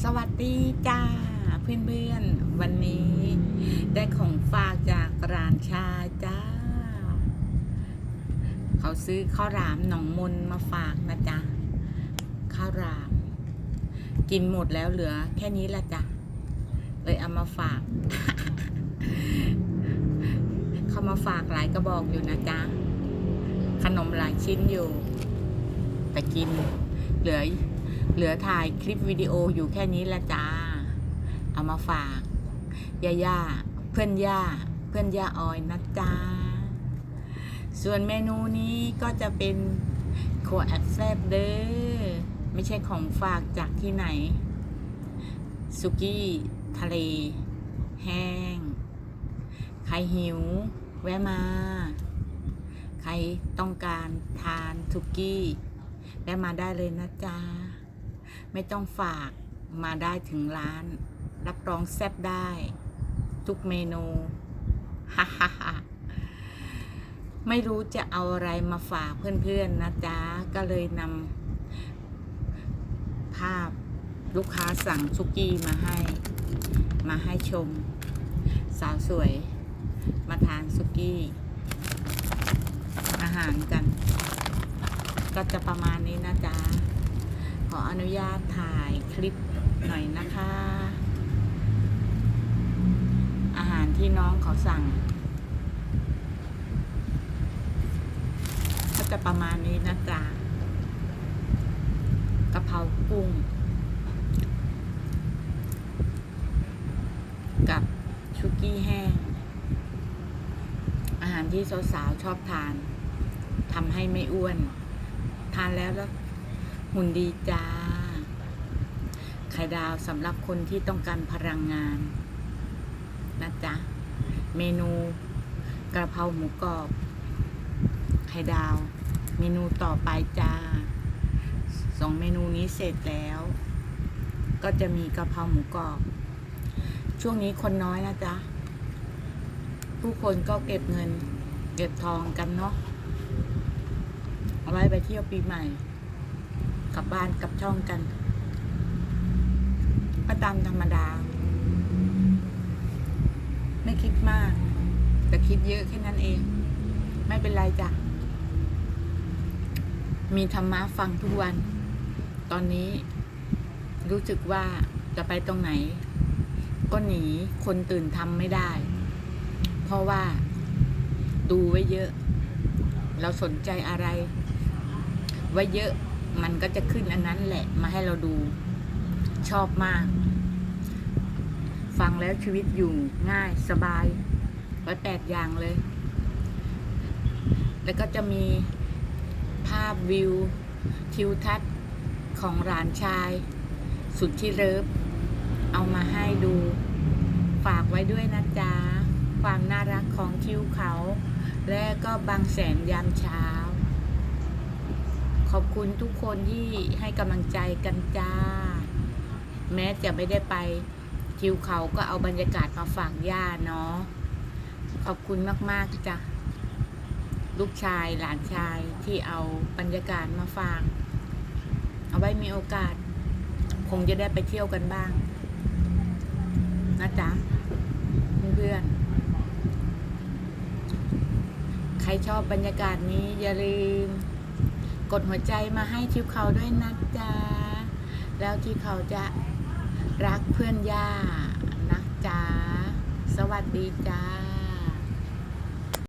สวัสดีจ้าเพื่อนเพื่อนๆ วันนี้ได้ของฝากจากร้านชาจ้า เขาซื้อข้าวหลามหนองมนมาฝากนะจ๊ะข้าวหลาม กินหมดแล้วเหลือแค่นี้ละจ้ะเลยเอามาฝาก เขามาฝากหลายกระบอกอยู่นะจ๊ะขนมหลายชิ้นอยู่ แต่กินเหลือ เหลือถ่ายคลิปวิดีโออยู่แค่นี้ละจ้า เอามาฝากย่าย่าเพื่อนย่าเพื่อนย่าออยนะจ้า ส่วนเมนูนี้ก็จะเป็นโคแอบแซบเด้อ ไม่ใช่ของฝากจากที่ไหน สุกี้ทะเล แห้ง ใครหิว แวะมา ใครต้องการทานสุกี้แวะมาได้เลยนะจ๊ะ ไม่ต้องฝากมาได้ถึงร้าน รับรองแซ่บได้ ทุกเมนูฮ่าฮ่าฮ่าไม่รู้จะเอาอะไรมาฝากเพื่อนๆนะจ๊ะ ก็เลยนำภาพลูกค้าสั่งซุกี้มาให้ มาให้ชม สาวสวย มาทานซุกี้ อาหารกัน ก็จะประมาณนี้นะจ๊ะ ออนุญาตถ่ายคลิปหน่อยนะคะ อาหารที่น้องเขาสั่ง ก็จะประมาณนี้นะจ๊ะกะเพรากุ้ง กับชุกี้แห้ง อาหารที่สาวๆชอบทานทำให้ไม่อ้วน ทานแล้วแล้ว หุ่นดีจ้า ไข่ดาวสำหรับคนที่ต้องการพลังงาน นะจ๊ะ เมนูกระเพราหมูกรอบ ไข่ดาว เมนูต่อไปจ้าสองเมนูนี้เสร็จแล้ว ก็จะมีกระเพราหมูกรอบ ช่วงนี้คนน้อยนะจ๊ะ ผู้คนก็เก็บเงิน เก็บทองกันเนาะเอาไว้ไปเที่ยวปีใหม่ กลับบ้านกลับช่องกัน ก็ตามธรรมดา ไม่คิดมาก แต่คิดเยอะแค่นั้นเอง ไม่เป็นไรจ้ะ มีธรรมะฟังทุกวัน ตอนนี้รู้สึกว่าจะไปตรงไหน ก็หนีคนตื่นทำไม่ได้ เพราะว่าดูไว้เยอะ เราสนใจอะไร ไว้เยอะ มันก็จะขึ้นอันนั้นแหละมาให้เราดูชอบมาก ฟังแล้วชีวิตอยู่ง่ายสบายไว้แปดอย่างเลย แล้วก็จะมีภาพวิว ทิวทัศน์ของหลานชาย สุดที่เลิฟเอามาให้ดู ฝากไว้ด้วยนะจ๊ะ ความน่ารักของทิวเขา และก็บางแสนยามเช้า ขอบคุณทุกคนที่ให้กำลังใจกันจ้า แม้จะไม่ได้ไปทิวเขาก็เอาบรรยากาศมาฝากย่าเนาะขอบคุณมากๆจ้ะลูกชายหลานชายที่เอาบรรยากาศมาฝาก เอาไว้มีโอกาส คงจะได้ไปเที่ยวกันบ้าง นะจ๊ะเพื่อนๆใครชอบบรรยากาศนี้อย่าลืม กดหัวใจมาให้ทิวเขาด้วยนะจ๊ะ แล้วที่เขาจะรักเพื่อนย่านะจ๊ะ สวัสดีจ้า